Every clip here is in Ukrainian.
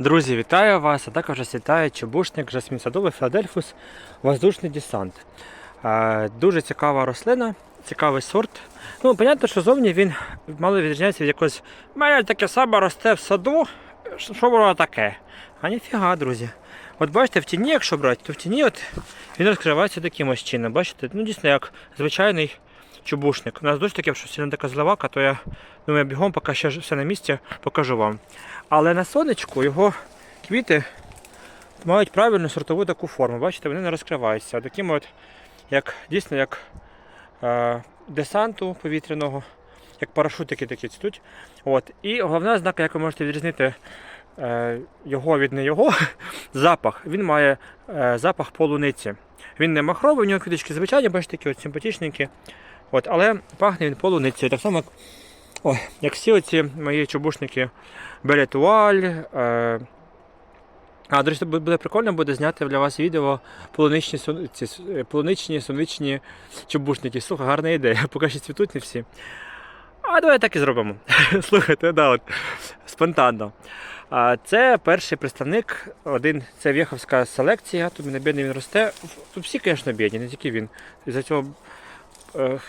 Друзі, вітаю вас! А також вас вітає чебушник Жасмін Садовий Філадельфус Воздушний десант. Дуже цікава рослина, цікавий сорт. Ну, понятно, що зовні він мало відрізняється від якогось. У мене таке саме росте в саду. Що воно таке? А ніфіга, друзі. От бачите, в тіні, якщо брати, то в тіні от він розкривається таким ось чином. Бачите, ну дійсно як звичайний чубушник. У нас дощ таке, що сильно така зливака, то я думаю, бігом, поки ще все на місці, покажу вам. Але на сонечку його квіти мають правильну сортову таку форму. Бачите, вони не розкриваються. Такими от, як дійсно як е, десанту повітряного, як парашутики такі цвітуть. От. І головна ознака, як ви можете відрізнити е, його від не його, запах. Він має е, запах полуниці. Він не махровий, у нього квіточки звичайні, бачите, такі от симпатичненькі. От, але пахне він полуницею. Так само, як, ой, як всі оці мої чубушники Белетуаль. Е, а, до речі, буде прикольно буде зняти для вас відео полуничні, сон- ці, е, полуничні сонячні чубушники. Слухай, гарна ідея, поки ще цвітуть не всі. А давай так і зробимо. Слухайте, да, от, спонтанно. А, це перший представник, один, це вєховська селекція, тут не бідний він росте. Тут всі, звісно, бідні, не тільки він. Із-за цього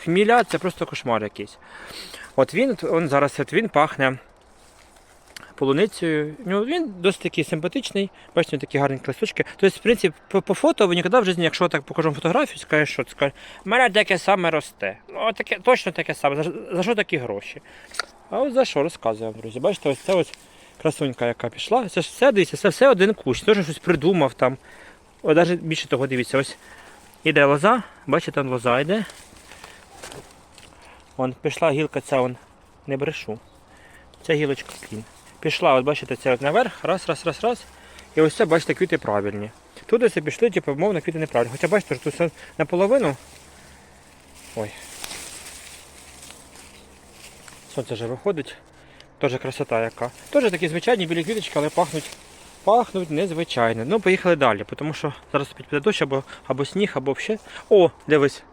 хміля це просто кошмар якийсь. От він, он зараз він пахне полуницею. Ну, він досить такий симпатичний, бачите, такі гарні листочки. Тобто, в принципі, по, по фото ви ніколи в житті, якщо так покажу фотографію, скажеш, що скажеш, у мене таке саме росте. Ну, таке, точно таке саме. За, за що такі гроші? А от за що розказую вам, друзі. Бачите, ось це ось красунька, яка пішла. Це ж все дивіться, це все один кущ. Теж щось придумав там. О, навіть більше того, дивіться, ось іде лоза, бачите, там лоза йде. Вон пішла гілка ця, вон, не брешу. Ця гілочка клін. Пішла, от бачите, це от наверх, раз, раз, раз, раз. І ось це, бачите, квіти правильні. Тут ось пішли, типу, мовно, квіти неправильні. Хоча бачите, що тут наполовину. Ой. Сонце вже виходить. Теж красота яка. Теж такі звичайні білі квіточки, але пахнуть. Пахнуть незвичайно. Ну, поїхали далі, тому що зараз піде дощ або, або сніг, або взагалі. О, дивись.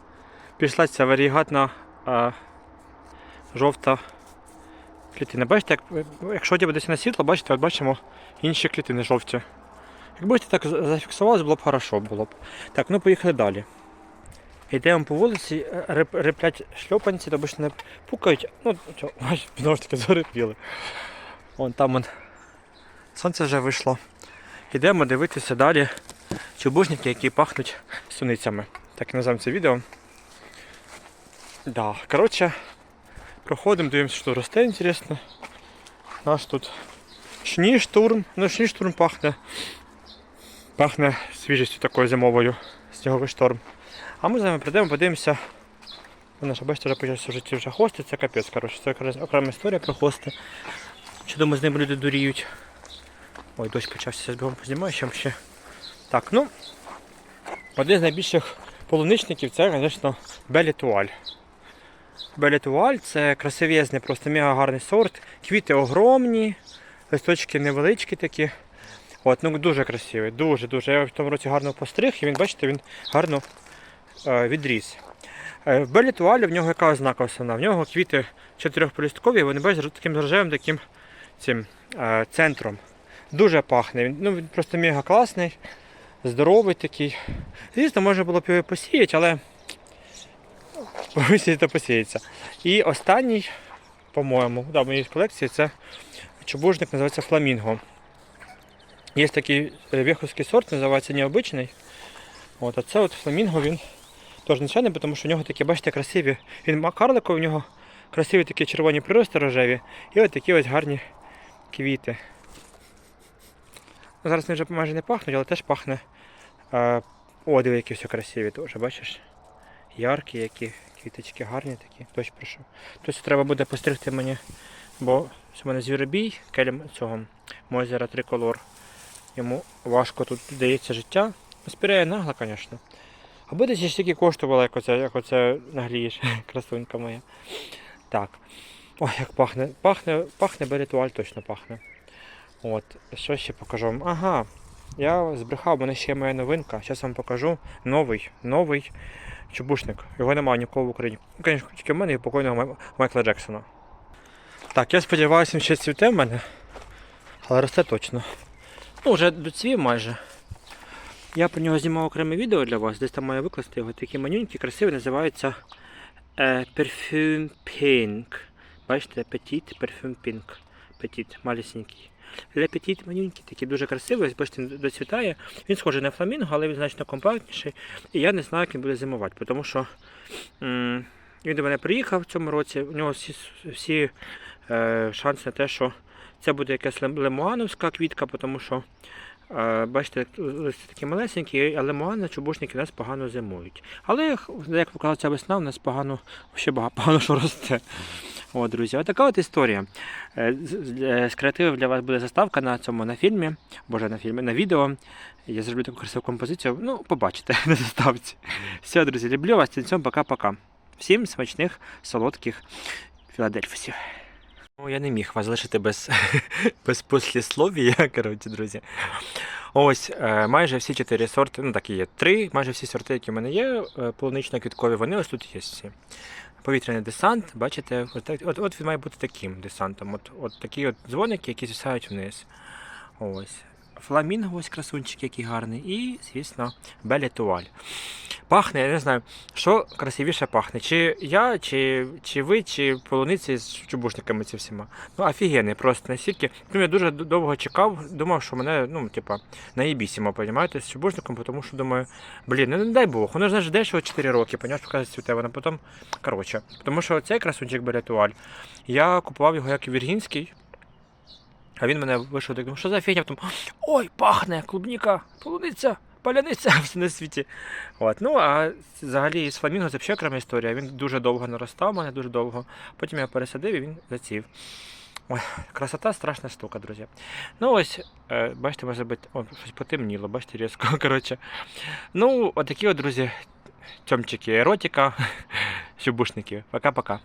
Пішла ця варігатна а, жовта клітина. Бачите, як, якщо десь на світло, бачите, от бачимо інші клітини жовті. Якби це так за- зафіксувалось, було б хорошо було б. Так, ну поїхали далі. Йдемо по вулиці, реп, реплять шльопанці, то обично не пукають. Ну, знову ж таки зарепіли. Вон там вон, сонце вже вийшло. Йдемо дивитися далі чубушники, які пахнуть суницями. Так і називаємо це відео. Да, коротше, проходимо, дивимося, що росте, інтересно. Наш тут шніштурм. Ну, шніштурм пахне. Пахне свіжістю такою зимовою, сніговий шторм. А ми з вами прийдемо, подивимося. Вона ж бачите, вже почався в житті вже хости, це капець, коротше, це окрема- історія про хости. Чи думаю, з ними люди дуріють. Ой, дощ почався, зараз бігом познімаю ще ще. Так, ну. Один з найбільших полуничників це, звісно, Белітуаль. Белітуаль це красивезний, просто мега гарний сорт. Квіти огромні, листочки невеличкі такі. От, ну дуже красивий, дуже-дуже. Я в тому році гарно постриг і він, бачите, він гарно е, відріс. Е, в Белітуалі в нього яка ознака основна? В нього квіти чотирьохполісткові, вони бачите, таким рожевим таким цим, е, центром. Дуже пахне. Він, ну, він просто мега класний, здоровий такий. Звісно, можна було б його посіяти, але посіяти посіється. І останній, по-моєму, да, в моїй колекції це чубужник, називається фламінго. Є такий е, веховський сорт, називається необичний. От, а це от фламінго, він теж звичайний, тому що в нього такі, бачите, красиві. Він ма- карликовий, в нього красиві такі червоні прирости рожеві. І от такі ось гарні квіти. Ну, Зараз вони вже майже не пахнуть, але теж пахне. Е, о, диви, які все красиві теж, бачиш? Яркі, які квіточки гарні такі. Дощ прийшов. Тобто треба буде постригти мені, бо в мене звіробій, келем цього Мозера триколор. Йому важко тут дається життя. Спіряє нагло, звісно. Аби десь ще стільки коштувало, як оце, як оце нагрієш, красунька моя. Так. Ой, як пахне. Пахне, пахне берітуаль точно пахне. От, що ще покажу вам? Ага. Я збрехав, в мене ще є моя новинка. Зараз вам покажу новий, новий чубушник. Його немає нікого в Україні. Ну, звісно, тільки в мене і покойного Майкла Джексона. Так, я сподіваюся, ще цвіте в мене. Але росте точно. Ну, вже доцвів майже. Я про нього знімав окреме відео для вас, десь там маю викласти його. Такі манюнькі, красиві, називаються е, Perfume Pink. Бачите, Petit Perfume Pink. Petit, малюсенький. Petit манюнький, такий дуже красивий, бачите, доцвітає. Він схожий на фламінго, але він значно компактніший. І я не знаю, як він буде зимувати, тому що м, він до мене приїхав в цьому році. У нього всі, всі е, шанси на те, що це буде якась лем- лемуановська квітка, тому що бачите, листя такі малесенькі, а лемуани, чубушники у нас погано зимують. Але, як показала ця весна, у нас погано, ще погано що росте. О, друзі, отака от історія. Е, з- креативів для вас буде заставка на цьому на фільмі, боже, на фільмі, на відео. Я зроблю таку красиву композицію. Ну, побачите на заставці. Все, друзі, люблю вас. Цьому пока-пока. Всім смачних, солодких Філадельфісів. Ну, я не міг вас залишити без, без послісловія, коротше, друзі. Ось е, майже всі чотири сорти, ну так і є три, майже всі сорти, які в мене є, е, полунично-квіткові, вони ось тут є всі. Повітряний десант, бачите, от, от, от він має бути таким десантом. От, от такі от дзвоники, які звисають вниз. Ось. Фламінго, ось красунчик, який гарний. І, звісно, белетуаль. Пахне, я не знаю, що красивіше пахне. Чи я, чи, чи ви, чи полуниці з чубушниками ці всіма. Ну, офігенний просто настільки. Ну, я дуже довго чекав, думав, що мене, ну, типа, наїбісімо, понімаєте, з чубушником, тому що думаю, блін, ну не дай Бог, воно ж знаєш, дешево 4 роки, понімаєш, показує цвіте, воно потім, коротше. Тому що цей красунчик белетуаль, я купував його як віргінський. А він мене вийшов, так що за фігня? Потім, ой, пахне, клубніка, полуниця, паляниця все на світі. От. Ну, а взагалі з фламінго це взагалі окрема історія. Він дуже довго наростав, мене дуже довго. Потім я пересадив і він заців. Ой, красота страшна штука, друзі. Ну ось, е, бачите, може бути, о, щось потемніло, бачите, різко. Коротше. Ну, отакі от, друзі, тьомчики, еротика, щубушники. Пока-пока.